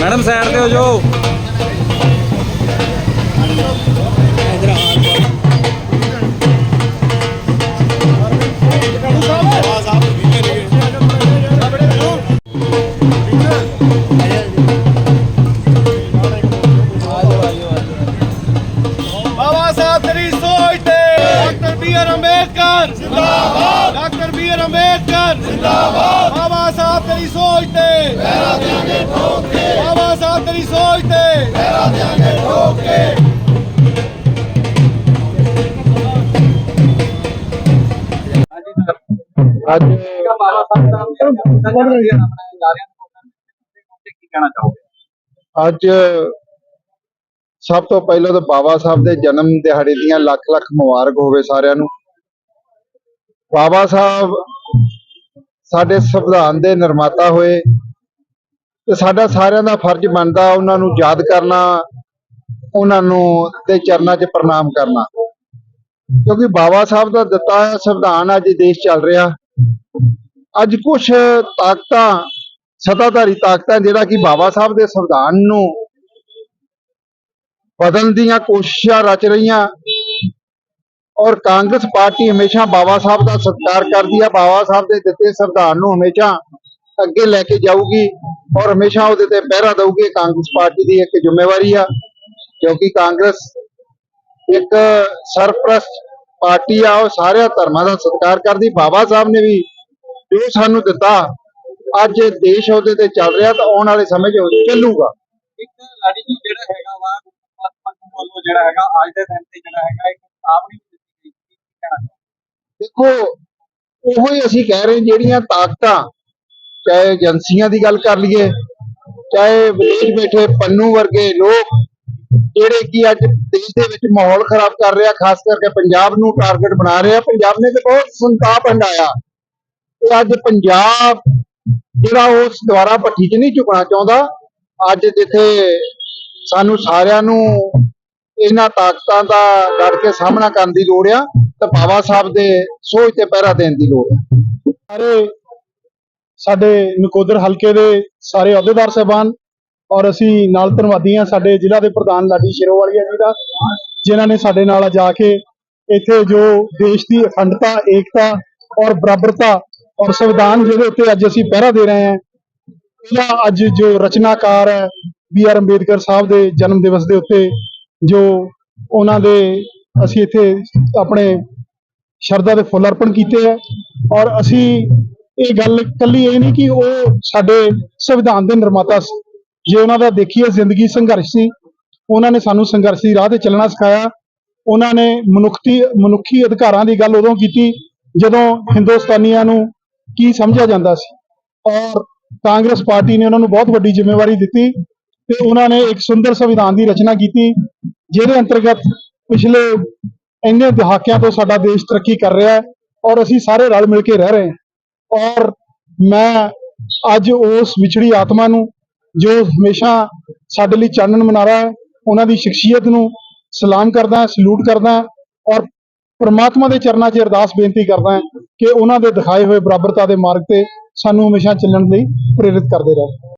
Madam side ਤੇ ਹੋ ਜੋ ਅੰਬੇਦਕਰ ਜ਼ਿੰਦਾਬਾਦ ਡਾਕਟਰ ਬੀ ਆਰ ਅੰਬੇਦਕਰ। ਜ਼ਿੰਦਾਬਾਦ ਤੇਰੀ ਸੋਚ ਤੇ। ਅੱਜ ਅੱਜ ਸਭ ਤੋਂ ਪਹਿਲਾਂ ਤਾਂ ਬਾਬਾ ਸਾਹਿਬ ਦੇ ਜਨਮ ਦਿਹਾੜੇ ਦੀਆਂ ਲੱਖ ਲੱਖ ਮੁਬਾਰਕ ਹੋਵੇ ਸਾਰਿਆਂ ਨੂੰ। ਬਾਬਾ ਸਾਹਿਬ ਸਾਡੇ ਸੰਵਿਧਾਨ ਦੇ ਨਿਰਮਾਤਾ ਹੋਏ ਤੇ ਸਾਡਾ ਸਾਰਿਆਂ ਦਾ ਫਰਜ਼ ਬਣਦਾ ਉਹਨਾਂ ਨੂੰ ਯਾਦ ਕਰਨਾ, ਉਹਨਾਂ ਨੂੰ ਤੇ ਚਰਨਾਂ 'ਚ ਪ੍ਰਣਾਮ ਕਰਨਾ। ਕਿਉਂਕਿ ਬਾਬਾ ਸਾਹਿਬ ਦਾ ਦਿੱਤਾ ਸੰਵਿਧਾਨ ਅੱਜ ਦੇਸ਼ ਚੱਲ ਰਿਹਾ। ਅੱਜ ਕੁਝ ਤਾਕਤਾਂ, ਸੱਤਾਧਾਰੀ ਤਾਕਤਾਂ ਜਿਹੜਾ ਕਿ ਬਾਬਾ ਸਾਹਿਬ ਦੇ ਸੰਵਿਧਾਨ ਨੂੰ ਬਦਲਣ ਦੀਆਂ ਕੋਸ਼ਿਸ਼ਾਂ ਰਚ ਰਹੀਆਂ ਔਰ ਕਾਂਗਰਸ ਪਾਰਟੀ ਹਮੇਸ਼ਾ ਬਾਬਾ ਸਾਹਿਬ ਦਾ ਸਤਿਕਾਰ ਕਰਦੀ ਆ ਬਾਬਾ ਸਾਹਿਬ ਦੇ ਦਿੱਤੇ ਸੰਵਿਧਾਨ ਨੂੰ ਹਮੇਸ਼ਾ ਅੱਗੇ ਲੈ ਕੇ ਜਾਊਗੀ ਔਰ ਹਮੇਸ਼ਾ ਉਹਦੇ ਤੇ ਪਹਿਰਾ ਦਊਗੀ, ਕਾਂਗਰਸ ਪਾਰਟੀ ਦੀ ਇੱਕ ਜ਼ਿੰਮੇਵਾਰੀ ਆ, ਕਿਉਂਕਿ ਕਾਂਗਰਸ ਇੱਕ ਸਰਪ੍ਰਸਤ ਪਾਰਟੀ ਆ, ਉਹ ਸਾਰਿਆਂ ਧਰਮਾਂ ਦਾ ਸਤਿਕਾਰ ਕਰਦੀ ਬਾਬਾ ਸਾਹਿਬ ਨੇ ਵੀ ਜੋ ਸਾਨੂੰ ਦਿੱਤਾ, ਅੱਜ ਦੇਸ਼ ਉਹਦੇ ਤੇ ਚੱਲ ਰਿਹਾ ਤਾਂ ਆਉਣ ਵਾਲੇ ਸਮੇਂ 'ਚ ਚੱਲੂਗਾ। ਇੱਕ ਲਾਡੀ ਜਿਹੜਾ ਹੈਗਾ ਵਾ ਜਿਹੜਾ ਹੈਗਾ, ਅੱਜ ਦੇ ਦਿਨ ਤੇ ਜਿਹੜਾ ਹੈਗਾ, ਇੱਕ ਆਪਣੀ ਦਿੱਤੀ ਗਈ ਕੀ ਕਹਿਣਾ ਚਾਹੋਗੇ ਦੇਖੋ, ਉਹੋ ਹੀ ਅਸੀਂ ਕਹਿ ਰਹੇ ਜਿਹੜੀਆਂ ਤਾਕਤਾਂ, ਚਾਹੇ ਏਜੰਸੀਆਂ ਦੀ ਗੱਲ ਕਰ ਲਈਏ, ਚਾਹੇ ਵਿਦੇਸ਼ ਬੈਠੇ ਪੰਨੂ ਵਰਗੇ ਲੋਕ, ਜਿਹੜੇ ਕਿ ਅੱਜ ਦੇਸ਼ ਦੇ ਵਿੱਚ ਮਾਹੌਲ ਖਰਾਬ ਕਰ ਰਿਹਾ ਖਾਸ ਕਰਕੇ ਪੰਜਾਬ ਨੂੰ ਟਾਰਗੇਟ ਬਣਾ ਰਿਹਾ ਪੰਜਾਬ ਨੇ ਤੇ ਬਹੁਤ ਸੰਤਾਪ ਹੰਡਾਇਆ ਤੇ ਅੱਜ ਪੰਜਾਬ ਜਿਹੜਾ ਉਸ ਦੁਆਰਾ ਭੱਠੀ 'ਚ ਨਹੀਂ ਝੁਕਣਾ ਚਾਹੁੰਦਾ, ਅੱਜ ਜਿੱਥੇ ਸਾਨੂੰ ਸਾਰਿਆਂ ਨੂੰ ਇਹਨਾਂ ਤਾਕਤਾਂ ਦਾ ਡਟ ਕੇ ਸਾਹਮਣਾ ਕਰਨ ਦੀ ਲੋੜ ਆ ਤਾਂ ਬਾਬਾ ਸਾਹਿਬ ਦੇ ਸੋਚ ਤੇ ਪਹਿਰਾ ਦੇਣ ਦੀ ਲੋੜ ਹੈ। ਸਾਰੇ ਸਾਡੇ ਨਕੋਦਰ ਹਲਕੇ ਦੇ ਸਾਰੇ ਅਹੁਦੇਦਾਰ ਸਹਿਬਾਨ ਔਰ ਅਸੀਂ ਨਾਲ ਧੰਨਵਾਦੀ ਹਾਂ ਸਾਡੇ ਜ਼ਿਲ੍ਹਾ ਦੇ ਪ੍ਰਧਾਨ ਲਾਡੀ ਸ਼ਿਰੋਵਾਲੀਆ ਜੀ ਦਾ, ਜਿਨ੍ਹਾਂ ਨੇ ਸਾਡੇ ਨਾਲ ਜਾ ਕੇ ਇੱਥੇ ਜੋ ਦੇਸ਼ ਦੀ ਅਖੰਡਤਾ, ਏਕਤਾ ਔਰ ਬਰਾਬਰਤਾ ਔਰ ਸੰਵਿਧਾਨ ਜਿਹਦੇ ਉੱਤੇ ਅੱਜ ਅਸੀਂ ਪਹਿਰਾ ਦੇ ਰਹੇ ਹਾਂ, ਇਹਦਾ ਅੱਜ ਜੋ ਰਚਨਾਕਾਰ ਹੈ ਬੀ ਆਰ ਅੰਬੇਦਕਰ ਸਾਹਿਬ ਦੇ ਜਨਮ ਦਿਵਸ ਦੇ ਉੱਤੇ ਜੋ ਉਹਨਾਂ ਦੇ ਅਸੀਂ ਇੱਥੇ ਆਪਣੇ ਸ਼ਰਧਾ ਦੇ ਫੁੱਲ ਅਰਪਣ ਕੀਤੇ ਹੈ ਔਰ ਅਸੀਂ ਇਹ ਗੱਲ ਕੱਲੀ ਇਹ ਨਹੀਂ ਕਿ ਉਹ ਸਾਡੇ ਸੰਵਿਧਾਨ ਦੇ ਨਿਰਮਾਤਾ ਸੀ। ਜੇ ਉਹਨਾਂ ਦਾ ਦੇਖੀਏ ਜ਼ਿੰਦਗੀ ਸੰਘਰਸ਼ ਸੀ, ਉਹਨਾਂ ਨੇ ਸਾਨੂੰ ਸੰਘਰਸ਼ ਦੀ ਰਾਹ ਤੇ ਚੱਲਣਾ ਸਿਖਾਇਆ। ਉਹਨਾਂ ਨੇ ਮਨੁੱਖਤੀ, ਮਨੁੱਖੀ ਅਧਿਕਾਰਾਂ ਦੀ ਗੱਲ ਉਦੋਂ ਕੀਤੀ ਜਦੋਂ ਹਿੰਦੁਸਤਾਨੀਆਂ ਨੂੰ ਕੀ ਸਮਝਿਆ ਜਾਂਦਾ ਸੀ। ਔਰ ਕਾਂਗਰਸ ਪਾਰਟੀ ਨੇ ਉਹਨਾਂ ਨੂੰ ਬਹੁਤ ਵੱਡੀ ਜ਼ਿੰਮੇਵਾਰੀ ਦਿੱਤੀ ਤੇ ਉਹਨਾਂ ਨੇ ਇੱਕ ਸੁੰਦਰ ਸੰਵਿਧਾਨ ਦੀ ਰਚਨਾ ਕੀਤੀ, ਜਿਹਦੇ ਅੰਤਰਗਤ ਪਿਛਲੇ ਇੰਨੇ ਦਹਾਕਿਆਂ ਤੋਂ ਸਾਡਾ ਦੇਸ਼ ਤਰੱਕੀ ਕਰ ਰਿਹਾ ਹੈ ਔਰ ਅਸੀਂ ਸਾਰੇ ਰਲ ਮਿਲ ਕੇ ਰਹਿ ਰਹੇ ਹਾਂ। ਔਰ ਮੈਂ ਅੱਜ ਉਸ ਵਿਛੜੀ ਆਤਮਾ ਨੂੰ, ਜੋ ਹਮੇਸ਼ਾ ਸਾਡੇ ਲਈ ਚਾਨਣ ਮਨਾਰਾ ਹੈ, ਉਹਨਾਂ ਦੀ ਸ਼ਖਸੀਅਤ ਨੂੰ ਸਲਾਮ ਕਰਦਾ ਸਲੂਟ ਕਰਦਾ ਔਰ ਪਰਮਾਤਮਾ ਦੇ ਚਰਨਾਂ 'ਚ ਅਰਦਾਸ ਬੇਨਤੀ ਕਰਦਾ ਕਿ ਉਹਨਾਂ ਦੇ ਦਿਖਾਏ ਹੋਏ ਬਰਾਬਰਤਾ ਦੇ ਮਾਰਗ ਤੇ ਸਾਨੂੰ ਹਮੇਸ਼ਾ ਚੱਲਣ ਲਈ ਪ੍ਰੇਰਿਤ ਕਰਦੇ ਰਹੇ।